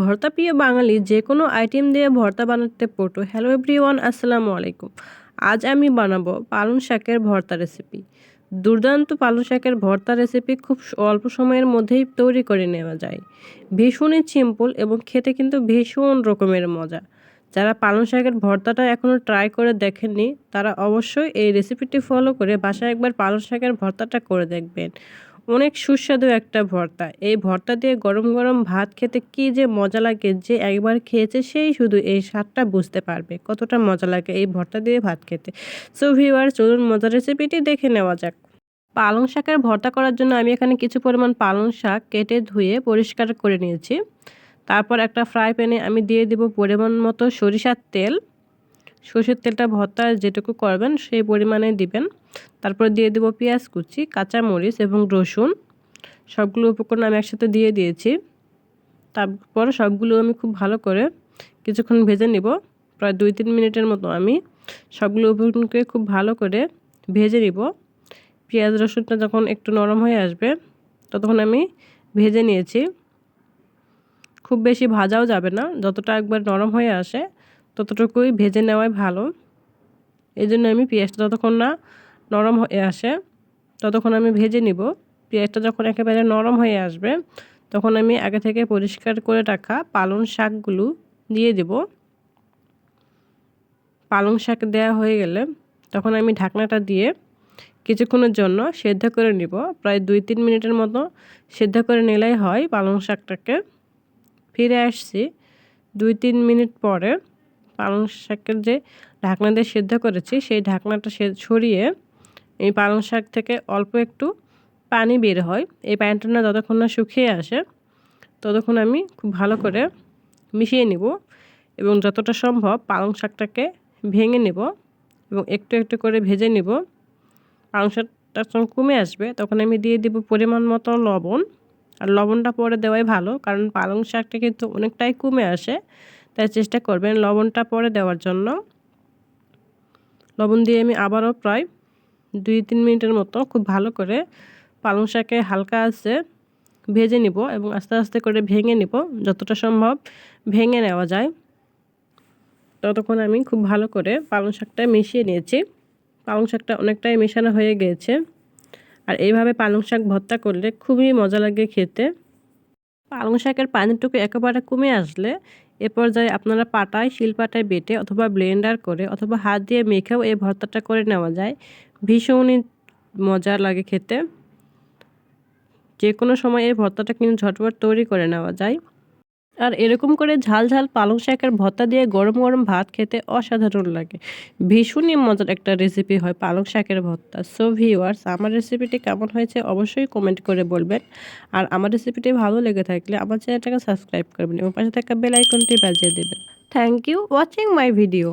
ভর্তা প্রিয় বাঙালি যে কোনো আইটেম দিয়ে ভর্তা বানাতে পটু। হ্যালো এভরিওয়ান আসসালামু আলাইকুম। আজ আমি বানাবো পালং শাকের ভর্তা রেসিপি দুর্দান্ত পালং শাকের ভর্তা রেসিপি খুব অল্প সময়ের মধ্যেই তৈরি করে নেওয়া যায়। ভীষণই সিম্পল এবং খেতে কিন্তু ভীষণ রকমের মজা। যারা পালং শাকের ভর্তাটা এখনও ট্রাই করে দেখেননি, তারা অবশ্যই এই রেসিপিটি ফলো করে বাসায় একবার পালং শাকের ভর্তাটা করে দেখবেন। অনেক সুস্বাদু একটা ভর্তা। এই ভর্তা দিয়ে গরম গরম ভাত খেতে কি যে মজা লাগে, যে একবার খেয়েছে সেই শুধু এই স্বাদটা বুঝতে পারবে। কতটা মজা লাগে এই ভর্তা দিয়ে ভাত খেতে। সো ভিওয়ার চলুন মজার রেসিপিটি দেখে নেওয়া যাক। পালং শাকের ভর্তা করার জন্য আমি এখানে কিছু পরিমাণ পালং শাক কেটে ধুয়ে পরিষ্কার করে নিয়েছি। তারপর একটা ফ্রাই প্যানে আমি দিয়ে দেব পরিমাণ মতো সরিষার তেল। সরষের তেলটা ভর্তা যেটুকু করবেন সেই পরিমাণে দিবেন। তারপর দিয়ে দেবো পেঁয়াজ কুচি কাঁচা মরিচ এবং রসুন। সবগুলো উপকরণ আমি একসাথে দিয়ে দিয়েছি। তারপর সবগুলো আমি খুব ভালো করে কিছুক্ষণ ভেজে নিব। প্রায় দুই তিন মিনিটের মতো আমি সবগুলো উপকরণকে খুব ভালো করে ভেজে নিব। পেঁয়াজ, রসুনটা যখন একটু নরম হয়ে আসবে, ততক্ষণ আমি ভেজে নিয়েছি। খুব বেশি ভাজাও যাবে না, যতটা একবার নরম হয়ে আসে ততটুকুই ভেজে নেওয়াই ভালো। এই জন্য আমি পেঁয়াজটা যতক্ষণ না নরম হয়ে আসে, ততক্ষণ আমি ভেজে নিব। পেঁয়াজটা যখন একেবারে নরম হয়ে আসবে, তখন আমি আগে থেকে পরিষ্কার করে রাখা পালং শাকগুলো দিয়ে দেব। পালং শাক দেওয়া হয়ে গেলে তখন আমি ঢাকনাটা দিয়ে কিছুক্ষণের জন্য সেদ্ধ করে নিব। প্রায় দুই তিন মিনিটের মতো সেদ্ধ করে নিলেই হয় পালং শাকটাকে। ফিরে আসছি দুই তিন মিনিট পরে। পালং শাকের যে ঢাকনা দিয়ে সেদ্ধ করেছি, সেই ঢাকনাটা সে, ছড়িয়ে এই পালং শাক থেকে অল্প একটু পানি বের হয়। এই পানিটা না যতক্ষণ না শুকিয়ে আসে, ততক্ষণ আমি খুব ভালো করে মিশিয়ে নিব এবং যতটা সম্ভব পালং শাকটাকে ভেঙে নেব এবং একটু একটু করে ভেজে নিব। পালং শাকটা যখন কমে আসবে, তখন আমি দিয়ে দিব পরিমাণ মতো লবণ। আর লবণটা পরে দেওয়াই ভালো, কারণ পালং শাকটা কিন্তু অনেকটাই কমে আসে। তাই চেষ্টা করবেন লবণটা পরে দেওয়ার জন্য। লবণ দিয়ে আমি আবারও প্রায় দুই তিন মিনিটের মতো খুব ভালো করে পালং শাকে হালকা আছে ভেজে নিব এবং আস্তে আস্তে করে ভেঙে নিব যতটা সম্ভব ভেঙে নেওয়া যায়। ততক্ষণ আমি খুব ভালো করে পালং শাকটা মিশিয়ে নিয়েছি। পালং শাকটা অনেকটাই মেশানো হয়ে গিয়েছে। আর এইভাবে পালং শাক ভর্তা করলে খুবই মজা লাগে খেতে। পালং শাকের পানিটুকু একেবারে কমে আসলে এ পর্যায়ে আপনারা পাটায়, শিলপাটায় বেটে অথবা ব্লেন্ডার করে অথবা হাত দিয়ে মেখেও এই ভর্তাটা করে নেওয়া যায়। ভীষণই মজা লাগে খেতে। যে কোনো সময় এই ভর্তাটা কিন্তু ঝটপট তৈরি করে নেওয়া যায়। আর এরকম করে ঝাল ঝাল পালং শাকের ভর্তা দিয়ে গরম গরম ভাত খেতে অসাধারণ লাগে। ভীষণই মজার একটা রেসিপি হয় পালং শাকের ভর্তা। সো ভিওয়ার্স আমার রেসিপিটি কেমন হয়েছে অবশ্যই কমেন্ট করে বলবেন। আর আমার রেসিপিটি ভালো লেগে থাকলে আমার চ্যানেলটাকে সাবস্ক্রাইব করবেন এবং পাশে থাকা বেল আইকনটি বাজিয়ে দেবেন। Thank you watching my video